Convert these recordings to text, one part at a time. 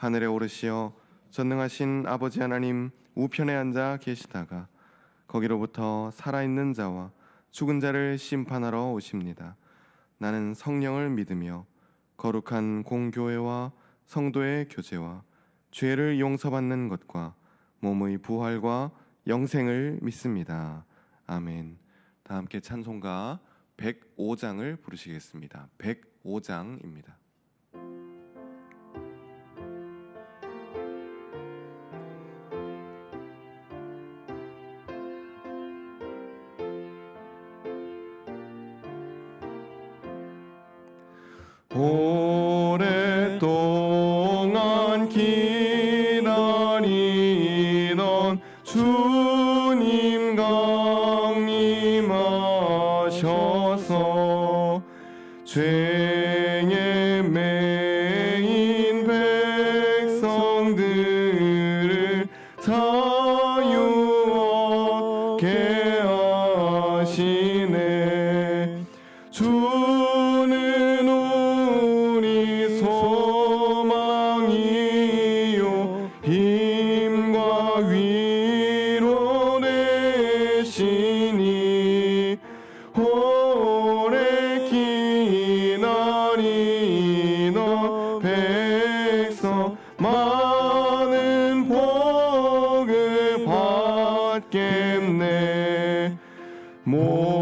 하늘에 오르시어 전능하신 아버지 하나님 우편에 앉아 계시다가 거기로부터 살아있는 자와 죽은 자를 심판하러 오십니다. 나는 성령을 믿으며 거룩한 공교회와 성도의 교제와 죄를 용서받는 것과 몸의 부활과 영생을 믿습니다. 아멘. 다 함께 찬송가 105장을 부르시겠습니다. 105장입니다. 오 모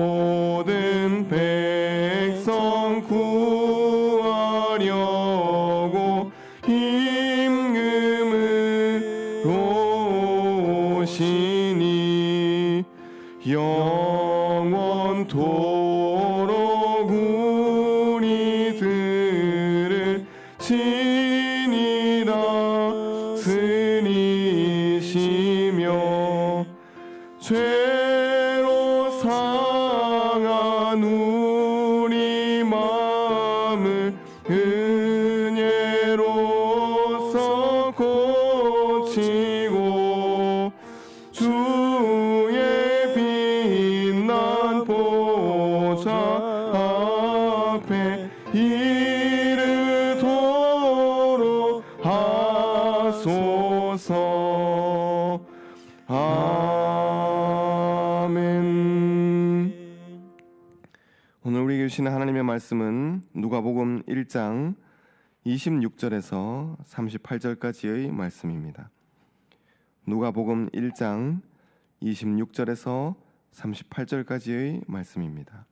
이르도록 하소서 아멘 오늘 우리에게 주시는 하나님의 말씀은 누가복음 1장 26절에서 38절까지의 말씀입니다. 누가복음 1장 26절에서 38절까지의 말씀입니다.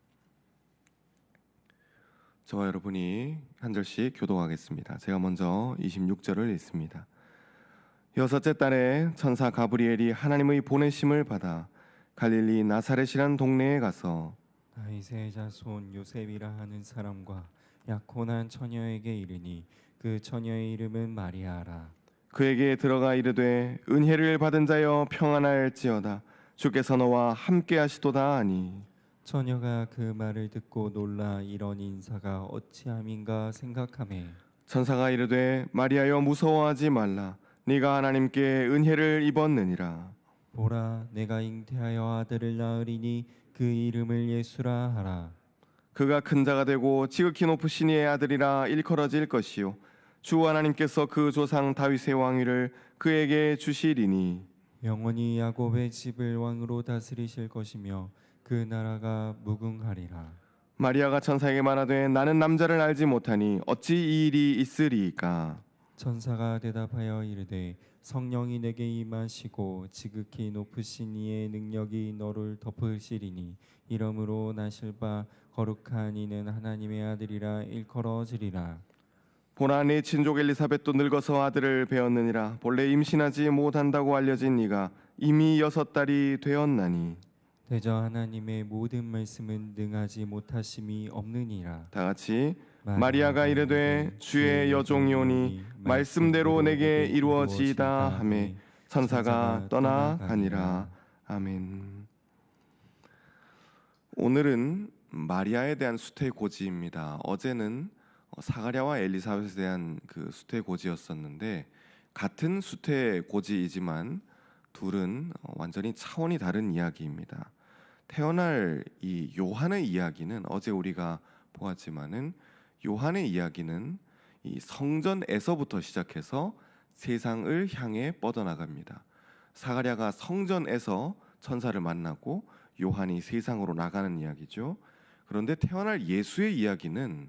저와 여러분이 한 절씩 교도하겠습니다. 제가 먼저 26절을 읽습니다. 여섯째 달에 천사 가브리엘이 하나님의 보내심을 받아 갈릴리 나사렛이란 동네에 가서 다윗의 자손 요셉이라 하는 사람과 약혼한 처녀에게 이르니 그 처녀의 이름은 마리아라 그에게 들어가 이르되 은혜를 받은 자여 평안할지어다 주께서 너와 함께 하시도다 하니 처녀가 그 말을 듣고 놀라 이런 인사가 어찌함인가 생각하매 천사가 이르되 마리아여 무서워하지 말라. 네가 하나님께 은혜를 입었느니라. 보라 내가 잉태하여 아들을 낳으리니 그 이름을 예수라 하라. 그가 큰 자가 되고 지극히 높으신 이의 아들이라 일컬어질 것이요. 주 하나님께서 그 조상 다윗의 왕위를 그에게 주시리니. 영원히 야곱의 집을 왕으로 다스리실 것이며 그 나라가 무궁하리라. 마리아가 천사에게 말하되 나는 남자를 알지 못하니 어찌 이 일이 있으리이까? 천사가 대답하여 이르되 성령이 내게 임하시고 지극히 높으신 이의 능력이 너를 덮으시리니 이러므로 나실 바 거룩한 이는 하나님의 아들이라 일컬어지리라. 보라 네 친족 엘리사벳도 늙어서 아들을 배었느니라. 본래 임신하지 못한다고 알려진 네가 이미 여섯 달이 되었나니 대저 하나님의 모든 말씀은 능하지 못하심이 없느니라 다 같이 마리아가 이르되 주의 여종이오니 말씀대로 내게 이루어지이다 하매 천사가 떠나가니라 아멘. 오늘은 마리아에 대한 수태 고지입니다. 어제는 어, 사가랴와 엘리사벳에 대한 그 수태 고지였었는데 같은 수태 고지이지만 둘은 어, 완전히 차원이 다른 이야기입니다. 태어날 이 요한의 이야기는 어제 우리가 보았지만은 요한의 이야기는 이 성전에서부터 시작해서 세상을 향해 뻗어나갑니다. 사가랴가 성전에서 천사를 만나고 요한이 세상으로 나가는 이야기죠. 그런데 태어날 예수의 이야기는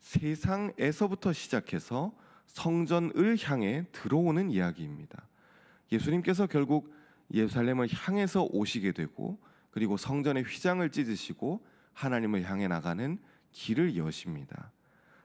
세상에서부터 시작해서 성전을 향해 들어오는 이야기입니다. 예수님께서 결국 예루살렘을 향해서 오시게 되고 그리고 성전의 휘장을 찢으시고 하나님을 향해 나가는 길을 여십니다.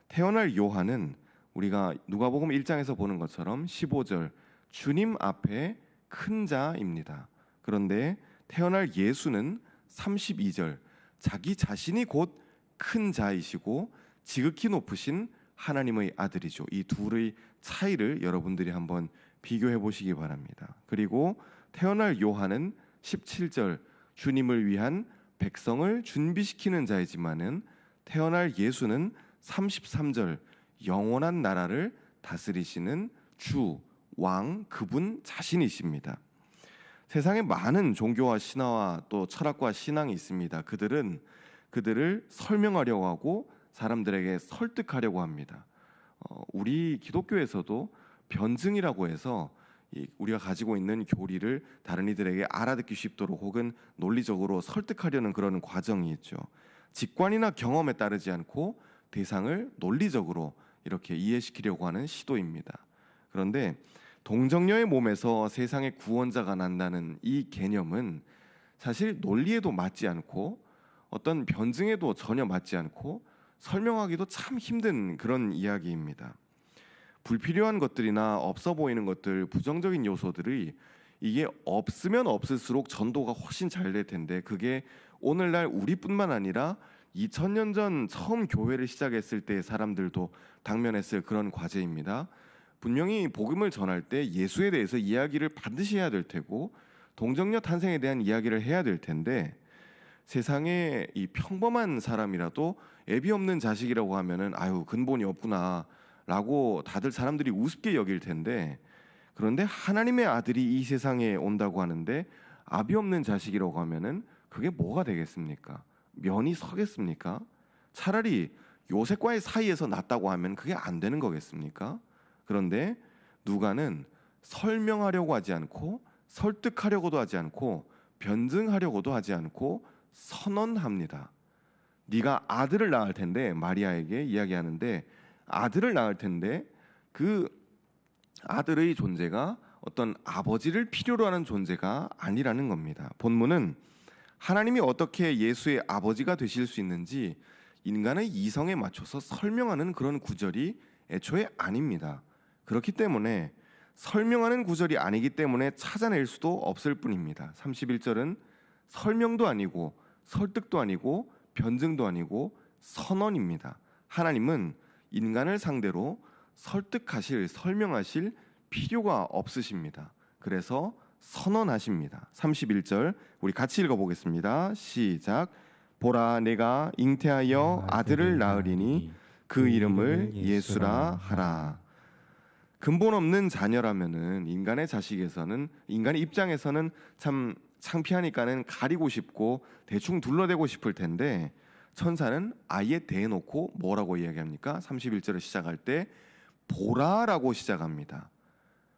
태어날 요한은 우리가 누가복음 1장에서 보는 것처럼 15절 주님 앞에 큰 자입니다. 그런데 태어날 예수는 32절 자기 자신이 곧 큰 자이시고 지극히 높으신 하나님의 아들이죠. 이 둘의 차이를 여러분들이 한번 비교해 보시기 바랍니다. 그리고 태어날 요한은 17절 주님을 위한 백성을 준비시키는 자이지만은 태어날 예수는 33절 영원한 나라를 다스리시는 주, 왕, 그분 자신이십니다. 세상에 많은 종교와 신화와 또 철학과 신앙이 있습니다. 그들은 그들을 설명하려고 하고 사람들에게 설득하려고 합니다. 어, 우리 기독교에서도 변증이라고 해서 이 우리가 가지고 있는 교리를 다른 이들에게 알아듣기 쉽도록 혹은 논리적으로 설득하려는 그런 과정이 있죠. 직관이나 경험에 따르지 않고 대상을 논리적으로 이렇게 이해시키려고 하는 시도입니다. 그런데 동정녀의 몸에서 세상의 구원자가 난다는 이 개념은 사실 논리에도 맞지 않고 어떤 변증에도 전혀 맞지 않고 설명하기도 참 힘든 그런 이야기입니다. 불필요한 것들이나 없어 보이는 것들, 부정적인 요소들이 이게 없으면 없을수록 전도가 훨씬 잘 될 텐데 그게 오늘날 우리뿐만 아니라 2000년 전 처음 교회를 시작했을 때 사람들도 당면했을 그런 과제입니다. 분명히 복음을 전할 때 예수에 대해서 이야기를 반드시 해야 될 테고 동정녀 탄생에 대한 이야기를 해야 될 텐데 세상에 이 평범한 사람이라도 애비 없는 자식이라고 하면은 아유 근본이 없구나 라고 다들 사람들이 우습게 여길 텐데 그런데 하나님의 아들이 이 세상에 온다고 하는데 아비 없는 자식이라고 하면은 그게 뭐가 되겠습니까? 면이 서겠습니까? 차라리 요셉과의 사이에서 났다고 하면 그게 안 되는 거겠습니까? 그런데 누가는 설명하려고 하지 않고 설득하려고도 하지 않고 변증하려고도 하지 않고 선언합니다. 네가 아들을 낳을 텐데 마리아에게 이야기하는데 아들을 낳을 텐데 그 아들의 존재가 어떤 아버지를 필요로 하는 존재가 아니라는 겁니다. 본문은 하나님이 어떻게 예수의 아버지가 되실 수 있는지 인간의 이성에 맞춰서 설명하는 그런 구절이 애초에 아닙니다. 그렇기 때문에 설명하는 구절이 아니기 때문에 찾아낼 수도 없을 뿐입니다. 31절은 설명도 아니고 설득도 아니고 변증도 아니고 선언입니다. 하나님은 인간을 상대로 설득하실 설명하실 필요가 없으십니다. 그래서 선언하십니다. 31절 우리 같이 읽어 보겠습니다. 시작. 보라 내가 잉태하여 아들을 낳으리니 그 이름을 예수라 하라. 근본 없는 자녀라면은 인간의 자식에서는 인간의 입장에서는 참 창피하니까는 가리고 싶고 대충 둘러대고 싶을 텐데 천사는 아예 대놓고 뭐라고 이야기합니까? 31절을 시작할 때 보라라고 시작합니다.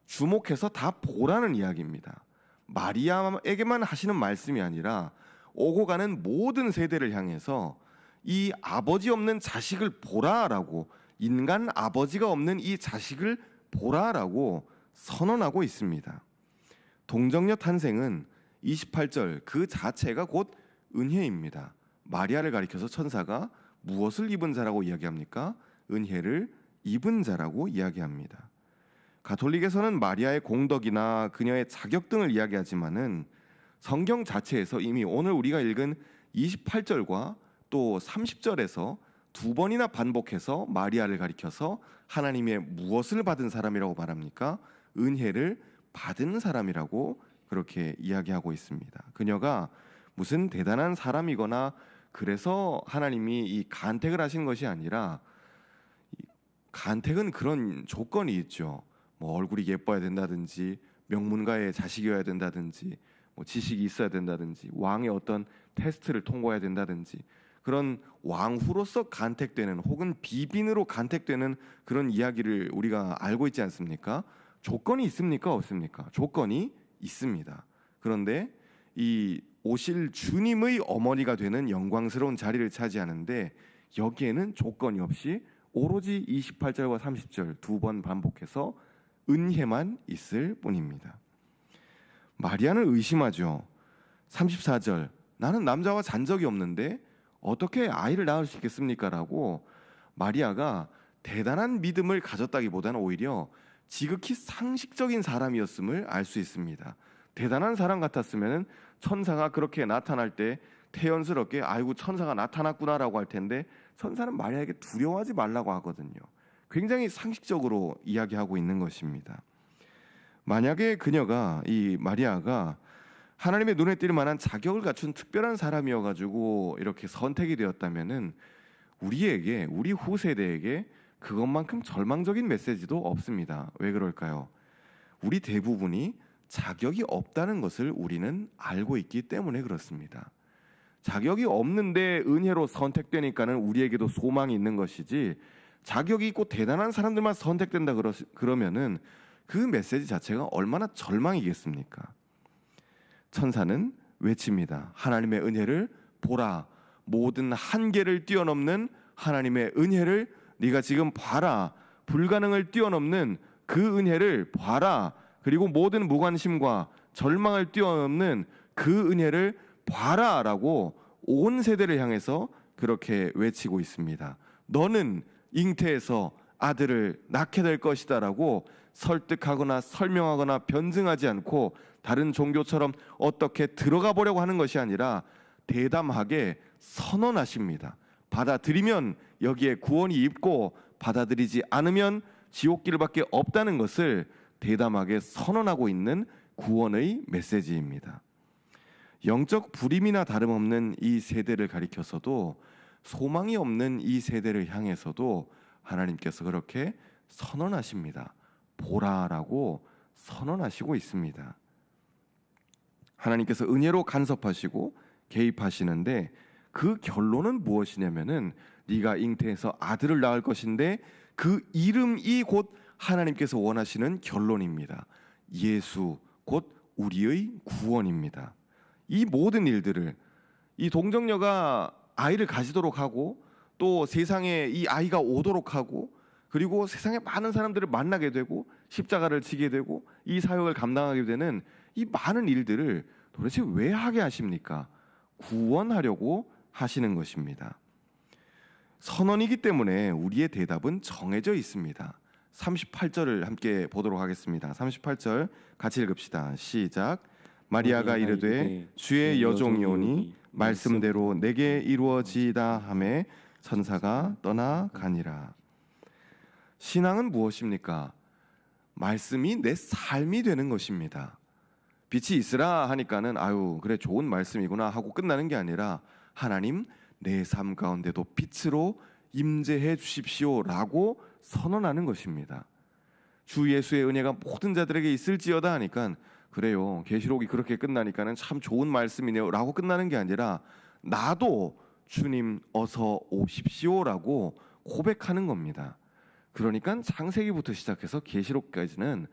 주목해서 다 보라는 이야기입니다. 마리아에게만 하시는 말씀이 아니라 오고 가는 모든 세대를 향해서 이 아버지 없는 자식을 보라라고 인간 아버지가 없는 이 자식을 보라라고 선언하고 있습니다. 동정녀 탄생은 28절 그 자체가 곧 은혜입니다. 마리아를 가리켜서 천사가 무엇을 입은 자라고 이야기합니까? 은혜를 입은 자라고 이야기합니다. 가톨릭에서는 마리아의 공덕이나 그녀의 자격 등을 이야기하지만은 성경 자체에서 이미 오늘 우리가 읽은 28절과 또 30절에서 두 번이나 반복해서 마리아를 가리켜서 하나님의 무엇을 받은 사람이라고 말합니까? 은혜를 받은 사람이라고 그렇게 이야기하고 있습니다. 그녀가 무슨 대단한 사람이거나 그래서 하나님이 이 간택을 하신 것이 아니라 이 간택은 그런 조건이 있죠. 뭐 얼굴이 예뻐야 된다든지 명문가의 자식이어야 된다든지 뭐 지식이 있어야 된다든지 왕의 어떤 테스트를 통과해야 된다든지 그런 왕후로서 간택되는 혹은 비빈으로 간택되는 그런 이야기를 우리가 알고 있지 않습니까? 조건이 있습니까? 없습니까? 조건이 있습니다. 그런데 이 오실 주님의 어머니가 되는 영광스러운 자리를 차지하는데 여기에는 조건이 없이 오로지 28절과 30절 두 번 반복해서 은혜만 있을 뿐입니다. 마리아는 의심하죠. 34절 나는 남자와 잔 적이 없는데 어떻게 아이를 낳을 수 있겠습니까라고 마리아가 대단한 믿음을 가졌다기보다는 오히려 지극히 상식적인 사람이었음을 알 수 있습니다. 대단한 사람 같았으면 천사가 그렇게 나타날 때 태연스럽게 아이고 천사가 나타났구나라고 할 텐데 천사는 마리아에게 두려워하지 말라고 하거든요. 굉장히 상식적으로 이야기하고 있는 것입니다. 만약에 그녀가 이 마리아가 하나님의 눈에 띌 만한 자격을 갖춘 특별한 사람이어 가지고 이렇게 선택이 되었다면은 우리에게 우리 후세대에게 그것만큼 절망적인 메시지도 없습니다. 왜 그럴까요? 우리 대부분이 자격이 없다는 것을 우리는 알고 있기 때문에 그렇습니다. 자격이 없는데 은혜로 선택되니까는 우리에게도 소망이 있는 것이지 자격이 있고 대단한 사람들만 선택된다 그러, 그러면은 그 메시지 자체가 얼마나 절망이겠습니까? 천사는 외칩니다. 하나님의 은혜를 보라. 모든 한계를 뛰어넘는 하나님의 은혜를 네가 지금 봐라. 불가능을 뛰어넘는 그 은혜를 봐라. 그리고 모든 무관심과 절망을 뛰어넘는 그 은혜를 봐라라고 온 세대를 향해서 그렇게 외치고 있습니다. 너는 잉태에서 아들을 낳게 될 것이다라고 설득하거나 설명하거나 변증하지 않고 다른 종교처럼 어떻게 들어가 보려고 하는 것이 아니라 대담하게 선언하십니다. 받아들이면 여기에 구원이 있고 받아들이지 않으면 지옥길밖에 없다는 것을 대담하게 선언하고 있는 구원의 메시지입니다. 영적 불임이나 다름없는 이 세대를 가리켜서도 소망이 없는 이 세대를 향해서도 하나님께서 그렇게 선언하십니다. 보라라고 선언하시고 있습니다. 하나님께서 은혜로 간섭하시고 개입하시는데 그 결론은 무엇이냐면은 네가 잉태해서 아들을 낳을 것인데 그 이름이 곧 하나님께서 원하시는 결론입니다. 예수 곧 우리의 구원입니다. 이 모든 일들을 이 동정녀가 아이를 가지도록 하고 또 세상에 이 아이가 오도록 하고 그리고 세상에 많은 사람들을 만나게 되고 십자가를 지게 되고 이 사역을 감당하게 되는 이 많은 일들을 도대체 왜 하게 하십니까? 구원하려고 하시는 것입니다. 선언이기 때문에 우리의 대답은 정해져 있습니다. 38절을 함께 보도록 하겠습니다. 38절 같이 읽읍시다. 시작. 마리아가 이르되 주의 여종이 오니 말씀대로 내게 이루어지이다 하매 천사가 떠나 가니라. 신앙은 무엇입니까? 말씀이 내 삶이 되는 것입니다. 빛이 있으라 하니까는 아유 그래 좋은 말씀이구나 하고 끝나는 게 아니라 하나님 내 삶 가운데도 빛으로 임재해 주십시오라고 선언하는 것입니다. 주 예수의 은혜가 모든 자들에게 있을지어다 하니까 그래요. 계시록이 그렇게 끝나니까는 참 좋은 말씀이네요라고 끝나는 게 아니라 나도 주님 어서 오십시오라고 고백하는 겁니다. 그러니까 창세기부터 시작해서 계시록까지는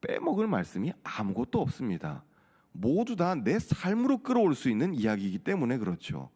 빼먹을 말씀이 아무것도 없습니다. 모두 다 내 삶으로 끌어올 수 있는 이야기이기 때문에 그렇죠.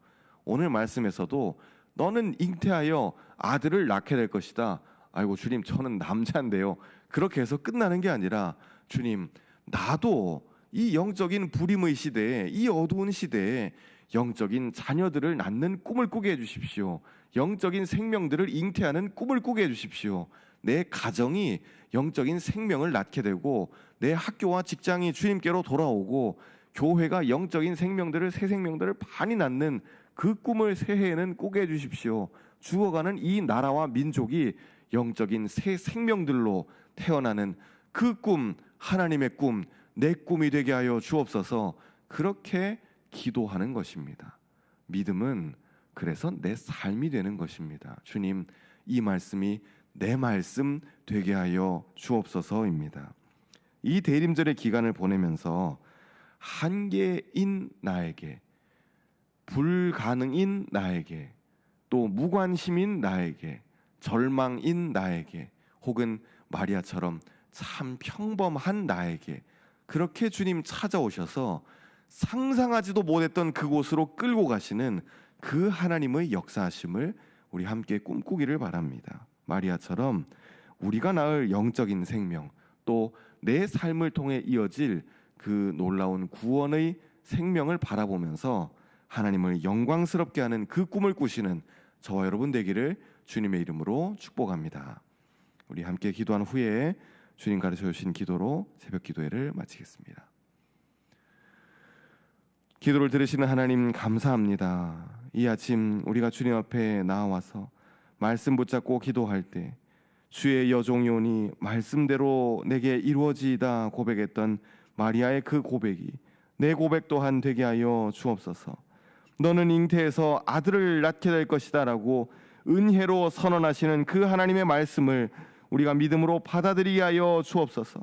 오늘 말씀에서도 너는 잉태하여 아들을 낳게 될 것이다. 아이고 주님 저는 남자인데요. 그렇게 해서 끝나는 게 아니라 주님 나도 이 영적인 불임의 시대에 이 어두운 시대에 영적인 자녀들을 낳는 꿈을 꾸게 해 주십시오. 영적인 생명들을 잉태하는 꿈을 꾸게 해 주십시오. 내 가정이 영적인 생명을 낳게 되고 내 학교와 직장이 주님께로 돌아오고 교회가 영적인 생명들을 새 생명들을 많이 낳는 그 꿈을 새해에는 꾸게 해 주십시오. 죽어가는 이 나라와 민족이 영적인 새 생명들로 태어나는 그 꿈, 하나님의 꿈, 내 꿈이 되게 하여 주옵소서. 그렇게 기도하는 것입니다. 믿음은 그래서 내 삶이 되는 것입니다. 주님, 이 말씀이 내 말씀 되게 하여 주옵소서입니다. 이 대림절의 기간을 보내면서 한계인 나에게 불가능인 나에게 또 무관심인 나에게 절망인 나에게 혹은 마리아처럼 참 평범한 나에게 그렇게 주님 찾아오셔서 상상하지도 못했던 그곳으로 끌고 가시는 그 하나님의 역사하심을 우리 함께 꿈꾸기를 바랍니다. 마리아처럼 우리가 낳을 영적인 생명 또 내 삶을 통해 이어질 그 놀라운 구원의 생명을 바라보면서 하나님을 영광스럽게 하는 그 꿈을 꾸시는 저와 여러분 되기를 주님의 이름으로 축복합니다. 우리 함께 기도한 후에 주님 가르쳐 주신 기도로 새벽 기도회를 마치겠습니다. 기도를 들으시는 하나님 감사합니다. 이 아침 우리가 주님 앞에 나와서 말씀 붙잡고 기도할 때 주의 여종이오니 말씀대로 내게 이루어지이다 고백했던 마리아의 그 고백이 내 고백 또한 되게 하여 주옵소서. 너는 잉태에서 아들을 낳게 될 것이다라고 은혜로 선언하시는 그 하나님의 말씀을 우리가 믿음으로 받아들이게 하여 주옵소서.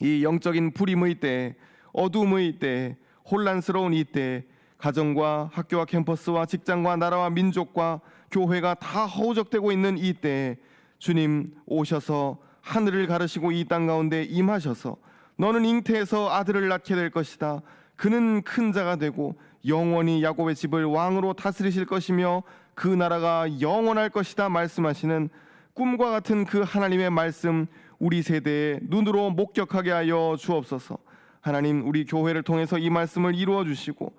이 영적인 불임의 때, 어둠의 때, 혼란스러운 이 때, 가정과 학교와 캠퍼스와 직장과 나라와 민족과 교회가 다 허우적대고 있는 이 때에 주님 오셔서 하늘을 가르시고 이 땅 가운데 임하셔서 너는 잉태에서 아들을 낳게 될 것이다. 그는 큰 자가 되고 영원히 야곱의 집을 왕으로 다스리실 것이며 그 나라가 영원할 것이다 말씀하시는 꿈과 같은 그 하나님의 말씀 우리 세대에 눈으로 목격하게 하여 주옵소서. 하나님 우리 교회를 통해서 이 말씀을 이루어 주시고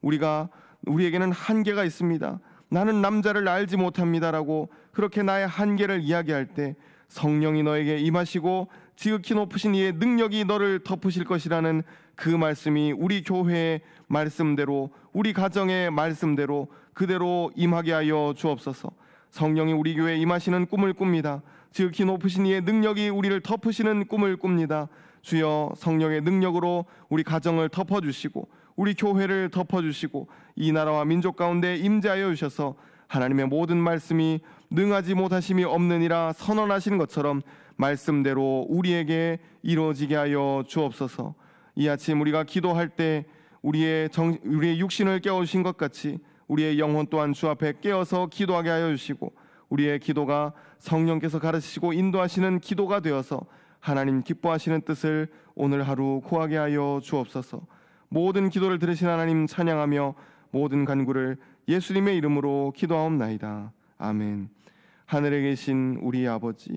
우리가 우리에게는 한계가 있습니다. 나는 남자를 알지 못합니다라고 그렇게 나의 한계를 이야기할 때 성령이 너에게 임하시고 지극히 높으신 이의 능력이 너를 덮으실 것이라는 그 말씀이 우리 교회의 말씀대로 우리 가정의 말씀대로 그대로 임하게 하여 주옵소서. 성령이 우리 교회에 임하시는 꿈을 꿉니다. 지극히 높으신 이의 능력이 우리를 덮으시는 꿈을 꿉니다. 주여 성령의 능력으로 우리 가정을 덮어 주시고 우리 교회를 덮어 주시고 이 나라와 민족 가운데 임재하여 주셔서 하나님의 모든 말씀이 능하지 못하심이 없느니라 선언하시는 것처럼 말씀대로 우리에게 이루어지게 하여 주옵소서. 이 아침 우리가 기도할 때 우리의 정, 우리의 육신을 깨우신 것 같이 우리의 영혼 또한 주 앞에 깨어서 기도하게 하여 주시고 우리의 기도가 성령께서 가르치시고 인도하시는 기도가 되어서 하나님 기뻐하시는 뜻을 오늘 하루 구하게 하여 주옵소서. 모든 기도를 들으신 하나님 찬양하며 모든 간구를 예수님의 이름으로 기도하옵나이다. 아멘. 하늘에 계신 우리 아버지,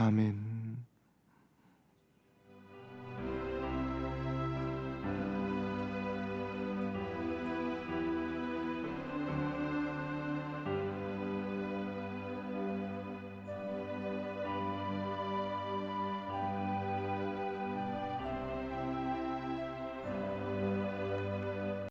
아멘.